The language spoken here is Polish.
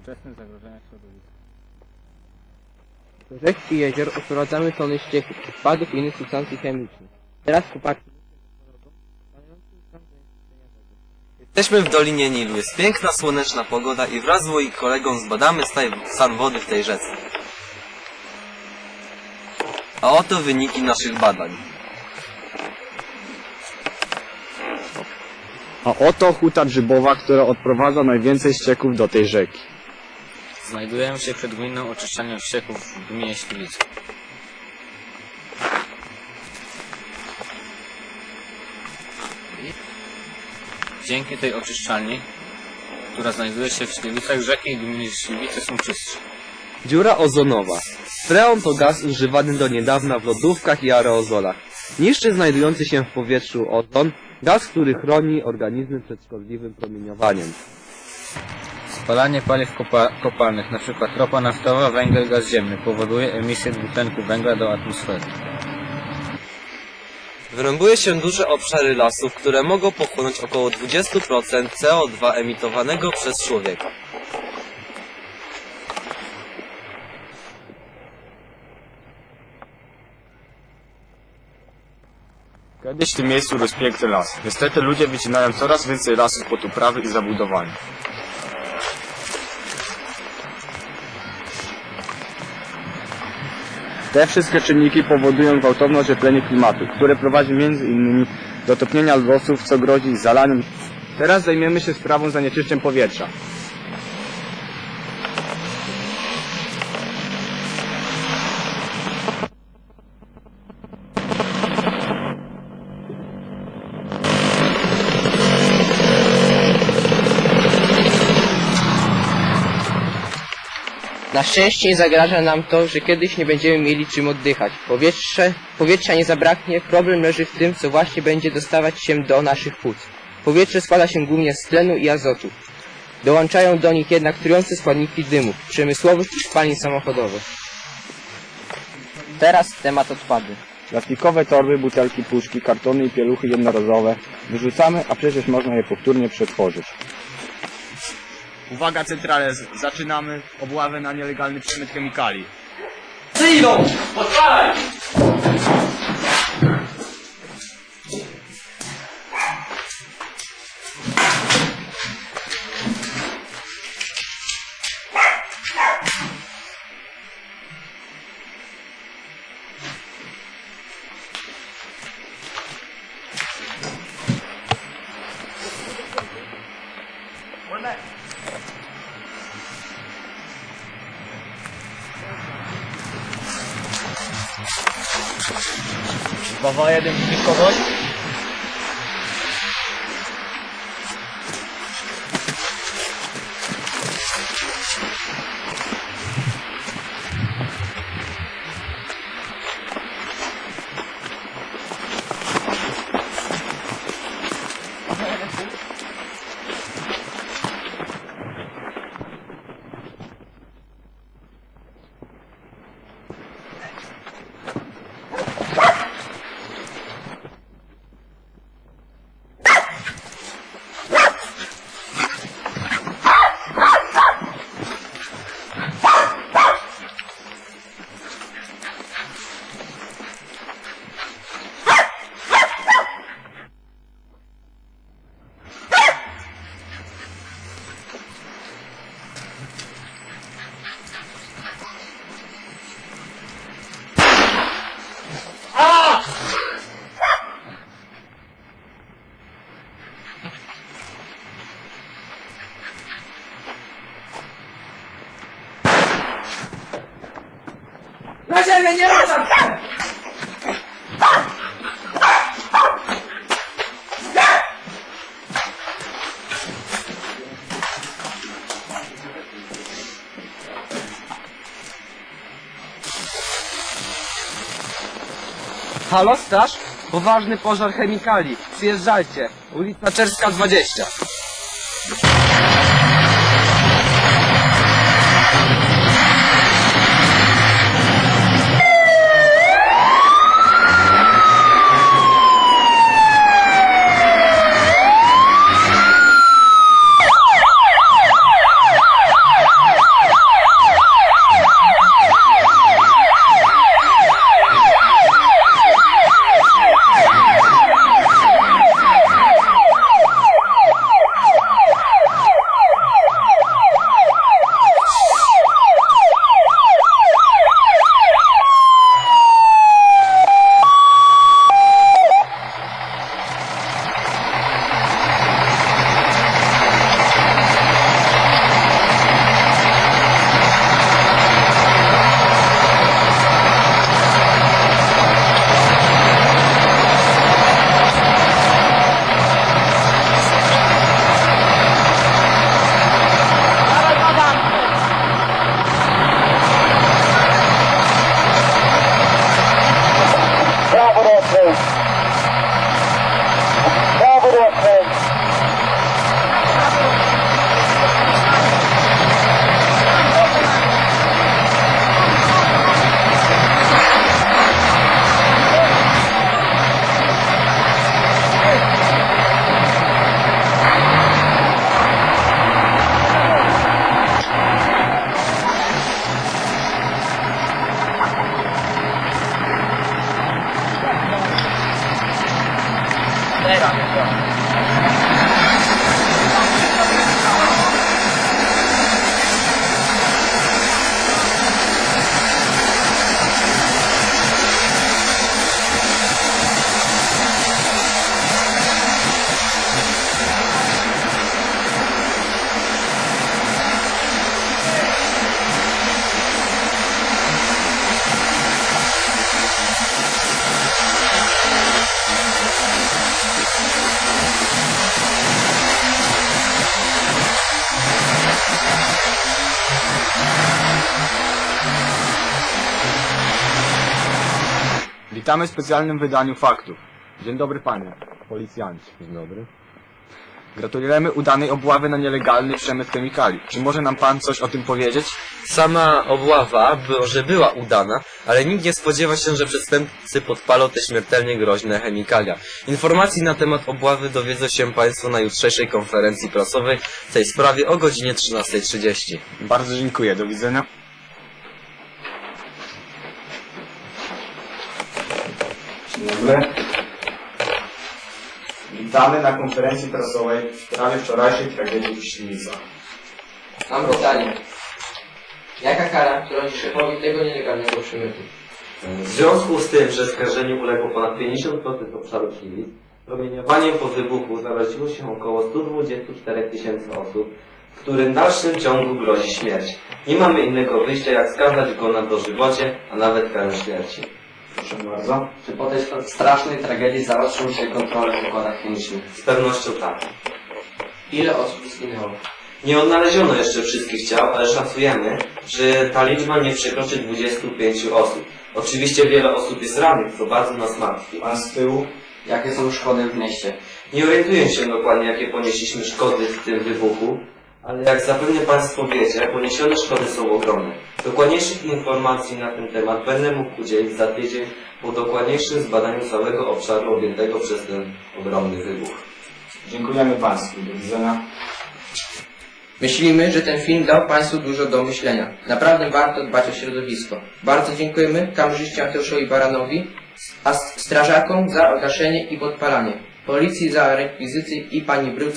Współczesne zagrożenia środowiska. Do rzek i jezior odprowadzamy tony ścieków, odpadów i innych substancji chemicznych. Teraz chłopaki. Jesteśmy w Dolinie Nilu. Jest piękna, słoneczna pogoda i wraz z moim kolegą zbadamy staj- stan wody w tej rzece. A oto wyniki naszych badań. A oto huta grzybowa, która odprowadza najwięcej ścieków do tej rzeki. Znajdujemy się przed gminą oczyszczania ścieków w gminie Śliwice. Dzięki tej oczyszczalni, która znajduje się w Śliwicach, rzeki gminy Śliwice są czystsze. Dziura ozonowa. Freon to gaz używany do niedawna w lodówkach i aerozolach. Niszczy znajdujący się w powietrzu ozon, gaz, który chroni organizmy przed szkodliwym promieniowaniem. Spalanie paliw kopa kopalnych, np. ropa naftowa, węgiel, gaz ziemny, powoduje emisję dwutlenku węgla do atmosfery. Wyrąbuje się duże obszary lasów, które mogą pochłonąć około 20% CO2 emitowanego przez człowieka. Kiedyś w tym miejscu rósł piękny las. Niestety ludzie wycinają coraz więcej lasów pod uprawy i zabudowanie. Te wszystkie czynniki powodują gwałtowne ocieplenie klimatu, które prowadzi m.in. do topnienia losów, co grozi zalaniem. Teraz zajmiemy się sprawą zanieczyszczeń powietrza. Na szczęście nie zagraża nam to, że kiedyś nie będziemy mieli czym oddychać. Powietrze, powietrza nie zabraknie, problem leży w tym, co właśnie będzie dostawać się do naszych płuc. Powietrze składa się głównie z tlenu i azotu. Dołączają do nich jednak trujące składniki dymów, przemysłowych i spalin samochodowych. Teraz temat odpady. Plastikowe torby, butelki, puszki, kartony i pieluchy jednorazowe wyrzucamy, a przecież można je powtórnie przetworzyć. Uwaga centrale, zaczynamy obławę na nielegalny przemyt chemikali. Bawa jeden kogoś. Halo, straż? Poważny pożar chemikali. Przyjeżdżajcie. Ulica Czerska 20. Witamy w specjalnym wydaniu faktów. Dzień dobry panie, policjanci. Dzień dobry. Gratulujemy udanej obławy na nielegalny przemyt chemikali. Czy może nam pan coś o tym powiedzieć? Sama obława, było, że była udana, ale nikt nie spodziewa się, że przestępcy podpalą te śmiertelnie groźne chemikalia. Informacji na temat obławy dowiedzą się Państwo na jutrzejszej konferencji prasowej w tej sprawie o godzinie 13.30. Bardzo dziękuję, do widzenia. Dzień dobry. Witamy na konferencji prasowej w sprawie wczorajszej tragedii w Świnicach. Mam pytanie. Jaka kara grozi szefowi tego nielegalnego przemytu? W związku z tym, że skażeniu uległo ponad 50% obszaru Chilic, promieniowaniem po wybuchu zaraziło się około 124 tysięcy osób, którym w dalszym ciągu grozi śmierć. Nie mamy innego wyjścia, jak skazać go na dożywocie, a nawet karę śmierci. Proszę bardzo. Czy po tej strasznej tragedii zaostrzą się kontrole w zakładach chemicznych? Z pewnością tak. Ile osób zginęło? Nie odnaleziono jeszcze wszystkich ciał, ale szacujemy, że ta liczba nie przekroczy 25 osób. Oczywiście wiele osób jest rannych, co bardzo nas martwi. Pan z tyłu. Jakie są szkody w mieście? Nie orientuję się dokładnie, jakie ponieśliśmy szkody w tym wybuchu, ale jak zapewne Państwo wiecie, poniesione szkody są ogromne. Dokładniejszych informacji na ten temat będę mógł udzielić za tydzień po dokładniejszym zbadaniu całego obszaru objętego przez ten ogromny wybuch. Dziękujemy Państwu. Do widzenia. Myślimy, że ten film dał Państwu dużo do myślenia. Naprawdę warto dbać o środowisko. Bardzo dziękujemy kamerzyście Mateuszowi Baranowi, a strażakom za gaszenie i podpalanie, policji za rekwizyty i pani Bryłce